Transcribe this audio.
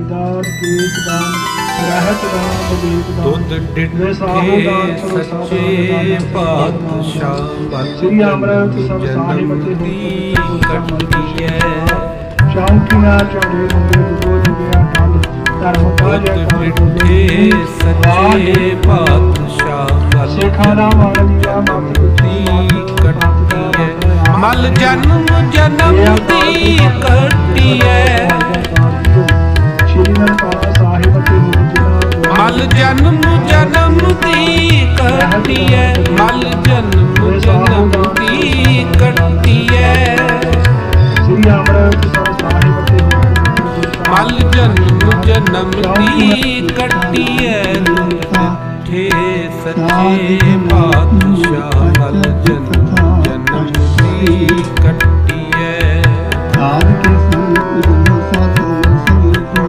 ਦਾਨ ਕੇਕ ਦਾਨ ਰਹਿਤ ਦੁੱਧ ਡਿੱਠੇ ਸੱਚੇ ਪਾਤਸ਼ਾਹ ਸ੍ਰੀ ਅੰਮ੍ਰਿਤ ਸਭ ਸਾਹਿਬ ਦੀ ਕੱਟੀਐ ਚੌਂਕੀਆਂ ਚੌੜੇ ਹੁੰਦੇ ਦੁਗੋ ਜਿਗਿਆ ਕੰਧ ਧਰਮ ਕਾਜੈ ਡਿੱਠੇ ਸੱਚੇ ਪਾਤਸ਼ਾਹ ਬਲ ਸੇਖਾ ਦਾ ਵਾਲਿਆ ਮਤ ਦੀ ਕੱਟੀਐ ਮਲ ਜਨਮ ਜਨਮ ਦੀ ਕੱਟੀਐ ਮਲ ਜਨਮ ਜਨਮ ਦੀ ਕੱਟੀਐ, ਮਲ ਜਨਮ ਜਨਮ ਦੀ ਕੱਟੀਐ। ਸ੍ਰੀ ਮਲ ਜਨਮ ਜਨਮ ਦੀ ਕੱਟੀਐ ਠੇ ਸੱਚੇ ਪਾਤਸ਼ਾਹ। ਮਲ ਜਨਮ ਜਨਮ ਦੀ ਕੱਟੀਐ।